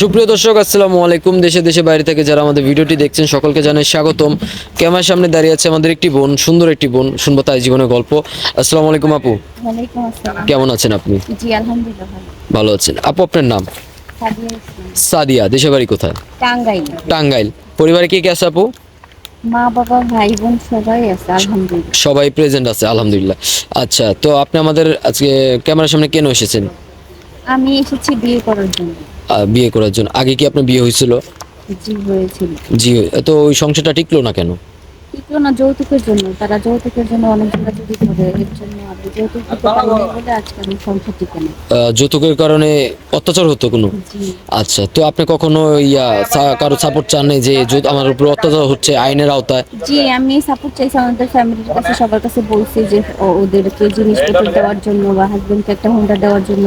সুপ্রিয় দর্শক আসসালামু আলাইকুম। দেশে দেশে বাইরে থেকে যারা আমাদের ভিডিওটি দেখছেন সকলকে জানাই স্বাগতম। ক্যামেরার সামনে দাঁড়িয়ে আছে আমাদের একটি বোন সুন্দর একটি বোন। শুনব তাই জীবনের গল্প। আসসালামু আলাইকুম আপু। কেমন আছেন আপনি? জি আলহামদুলিল্লাহ ভালো। ভালো আছেন। আপু আপনার নাম? সাদিয়া দেশে বাড়ি কোথায়? টাঙ্গাইল। টাঙ্গাইল। পরিবারে কে কে আছে আপু? মা বাবা ভাই বোন সবাই আছে আলহামদুলিল্লাহ। সবাই প্রেজেন্ট আছে আলহামদুলিল্লাহ। আচ্ছা তো আপনি আমাদের আজকে ক্যামেরার সামনে কেন এসেছেন? আমি এসেছি বিয়ে করার জন্য। বিয়ে করার জন্য। আগে কি আপনার বিয়ে হয়েছিল? জি তো ওই সংসারটা টিকলো না কেন? টিকলো না যৌতুকের জন্য। তারা যৌতুকের জন্য অনেক জোরাজুরি করে। এর জন্য আমি যৌতুক দিতে পারি না বলে আজকে আমি সংসার টিকে না। যৌতুকের কারণে অত্যাচার হতো কোনো? আচ্ছা তো আপনি কখনো ইয়া সা- কারও সাপোর্ট চান নাই যে আমার উপর অত্যাচার হচ্ছে আইনের আওতায়? জি আমি সাপোর্ট চাইছি। আমাদের ফ্যামিলির কাছে সবার কাছে বলছি যে ও- ওদেরকে জিনিসপত্র দেওয়ার জন্য বা হাজবেন্ডকে একটা হোন্ডা দেওয়ার জন্য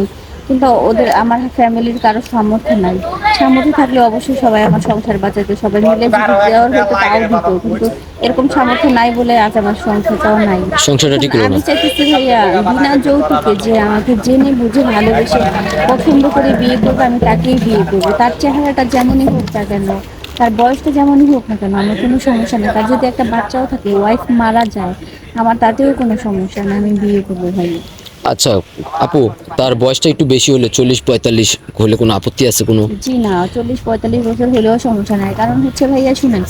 কিন্তু ওদের আমার ফ্যামিলির কারও সামর্থ্য নাই। সামর্থ্য থাকলে অবশ্যই সবাই আমার সংসার বাঁচাতে সবাই মিলে যদি দেওয়ার হতো তাও দিত কিন্তু এরকম সামর্থ্য নাই বলে আজ আমার সংসারটাও নাই। সংসারটা ঠিক আমি চাইতেছি ভাইয়া বিনা যৌতুকে যে আমাকে জেনে বুঝে ভালোবেসে পছন্দ করে বিয়ে করবে আমি তাকেই বিয়ে করব। তার চেহারাটা যেমনই হোক না কেন তার বয়সটা যেমনই হোক না কেন আমার কোনো সমস্যা নেই। তার যদি একটা বাচ্চাও থাকে ওয়াইফ মারা যায় আমার তাতেও কোনো সমস্যা নেই আমি বিয়ে করব ভাই আচ্ছা আপু তার বয়সটা একটু বেশি হলে চল্লিশ পঁয়তাল্লিশ হলে কোনো আপত্তি আছে কোনো? জি না চল্লিশ পঁয়তাল্লিশ বছর হলেও সমস্যা নাই। কারণ হচ্ছে ভাইয়া শুনেন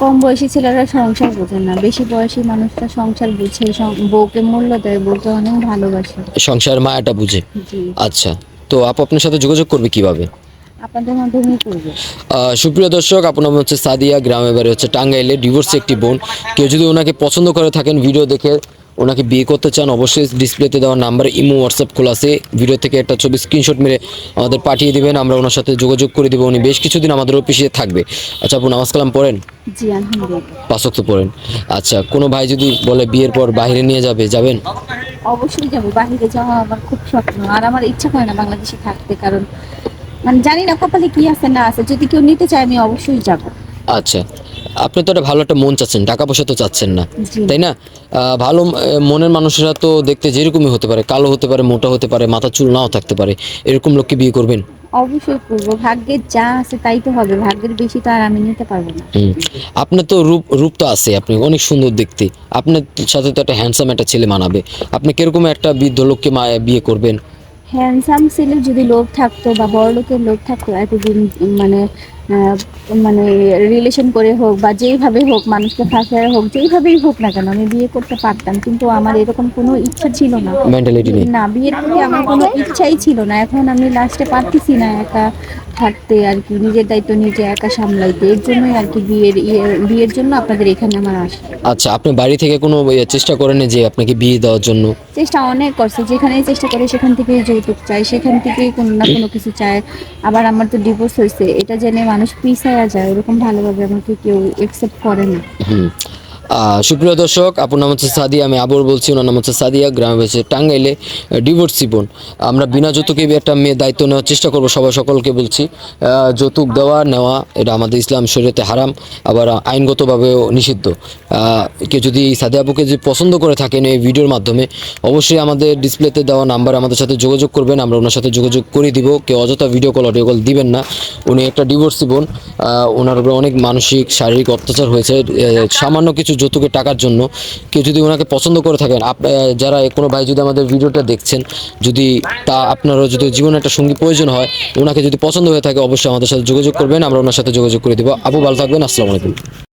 কম বয়সী ছেলেরা সংসার বোঝেন না। বেশি বয়সী মানুষটা সংসার বুঝে বউকে মূল্য দেয় বউকে অনেক ভালোবাসে। সংসার মায়াটা বুঝে। আচ্ছা তো আপু আপনার সাথে যোগাযোগ করবে কীভাবে? আপনাদের মাধ্যমেই করব। আহ, সুপ্রিয় দর্শক আপনার নাম হচ্ছে সাদিয়া গ্রামে বাড়ি হচ্ছে টাঙ্গাইলে ডিভোর্স একটি বোন। কেউ যদি ওনাকে পছন্দ করে থাকেন ভিডিও দেখে ওনাকে বিয়ে করতে চান অবশ্যই ডিসপ্লেতে দেওয়া নাম্বার ইমো হোয়াটসঅ্যাপ খোলা আছে। ভিডিও থেকে একটা ছবি স্ক্রিনশট মেরে আমাদের পাঠিয়ে দেবেন আমরা ওনার সাথে যোগাযোগ করে দেবো। উনি বেশ কিছুদিন আমাদের অফিসে থাকবে। আচ্ছা আপু নামাজ কালাম পড়েন? পাঁচক তো পড়েন। আচ্ছা কোনো ভাই যদি বলে বিয়ের পর বাইরে নিয়ে যাবে যাবেন? অবশ্যই যাব। বাহিরে যাওয়া আমার খুব স্বপ্ন। আর আমার ইচ্ছা করে না বাংলাদেশে থাকতে কারণ মানে জানি না কপালে কি আছে না আছে। যদি কেউ নিতে চায় আমি অবশ্যই যাব। আচ্ছা। আপনি তো একটা ভালো একটা মন চাচ্ছেন টাকা পয়সা তো চাচ্ছেন না। তাই না? ভালো মনের মানুষেরা তো দেখতে যেরকমই হতে পারে কালো হতে পারে মোটা হতে পারে মাথা চুল নাও থাকতে পারে এরকম লোককে বিয়ে করবেন? অবশ্যই করব। ভাগ্যের যা আছে তাই তো হবে ভাগ্যের বেশি তো আর আমি নিতে পারব না। আপনার তো রূপ রূপ তো আছে আপনি অনেক সুন্দর দেখতে। আপনার সাথে তো একটা হ্যান্ডসাম একটা ছেলে মানাবে। আপনি কীরকম একটা বৃদ্ধ লোককে বিয়ে করবেন? হ্যান্ডসাম ছেলের যদি লোভ থাকতো বা বড় লোকের লোভ থাকতো এতদিন মানে মানে রিলেশন করে হোক বা যেইভাবে হোক মানুষকে ফাঁসায় হোক যেইভাবেই হোক না কেন আমি বিয়ে করতে পারতাম কিন্তু আমার এরকম কোনো ইচ্ছা ছিল না। মেন্টালিটি নেই। না বিয়ের প্রতি আমার কোনো ইচ্ছাই ছিল না। এখন আমি লাস্টে পারতেছি না একা থাকতে আর কি নিজের দায়িত্ব নিজে একা সামলাইতে। এর জন্যই আর কি বিয়ের ইয়ে- বিয়ের জন্য আপনাদের এখানে আমার আসা আচ্ছা আপনি বাড়ি থেকে কোনো ইয়ে চেষ্টা করেন যে আপনাকে বিয়ে দেওয়ার জন্য? চেষ্টা অনেক করছে। যেখানেই চেষ্টা করে সেখান থেকেই যৌতুক চাই। সেখান থেকেই কোনো না কোনো কিছু চায় আবার আমার তো ডিভোর্স হয়েছে। এটা জেনে মানুষ পিছায়া যায় ওরকম ভালোভাবে আমাকে কেউ একসেপ্ট করে না সুপ্রিয় দর্শক আপনার নাম হচ্ছে সাদিয়া, আমি আবার বলছি, ওনার নাম হচ্ছে সাদিয়া, গ্রামে হচ্ছে টাঙ্গাইলে ডিভোর্সি বোন। আমরা বিনা যৌতুকে একটা মেয়ে দায়িত্ব নেওয়ার চেষ্টা করব সবাই সকলকে বলছি। যৌতুক দেওয়া, নেওয়া, এটা আমাদের ইসলাম শরীয়তে হারাম, আবার আইনগতভাবেও নিষিদ্ধ। কেউ যদি সাদিয়া আপুকে যদি পছন্দ করে থাকেন এই ভিডিওর মাধ্যমে, অবশ্যই আমাদের ডিসপ্লেতে দেওয়া নাম্বার, আমাদের সাথে যোগাযোগ করবেন, আমরা ওনার সাথে যোগাযোগ করে দিব। কেউ অযথা ভিডিও কল অডিও কল দিবেন না। উনি একটা ডিভোর্সি বোন ওনার উপরে অনেক মানসিক, শারীরিক অত্যাচার হয়েছে সামান্য কিছু যৌতুকের টাকার জন্য কেউ যদি ওনাকে পছন্দ করে থাকেন, আপ যারা কোনো ভাই যদি আমাদের ভিডিওটা দেখছেন, যদি তা আপনারও যদি জীবনে একটা সঙ্গী প্রয়োজন হয়, ওনাকে যদি পছন্দ হয়ে থাকে, অবশ্যই আমাদের সাথে যোগাযোগ করবেন, আমরা ওনার সাথে যোগাযোগ করে দেবো। আবু ভালো থাকবেন, আসসালামু আলাইকুম।